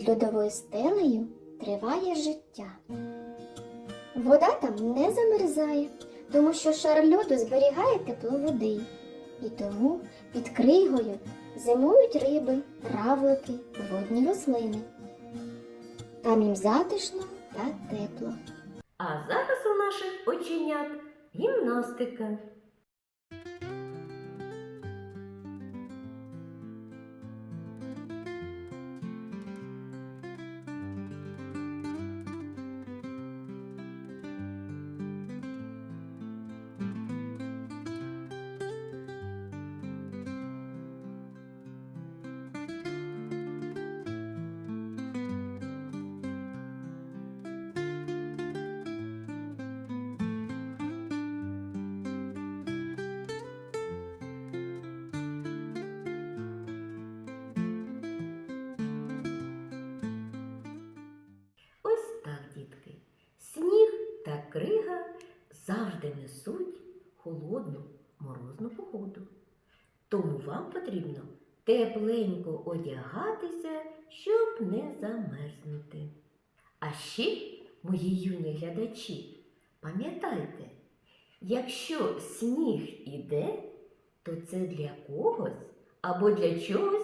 Під льодовою стелею триває життя. Вода там не замерзає, тому що шар льоду зберігає тепло води. І тому під кригою зимують риби, равлики, водні рослини. Там їм затишно та тепло. А зараз у наших оченят гімнастика. Крига завжди несуть холодну морозну погоду. Тому вам потрібно тепленько одягатися, щоб не замерзнути. А ще, мої юні глядачі, пам'ятайте, якщо сніг іде, то це для когось або для чогось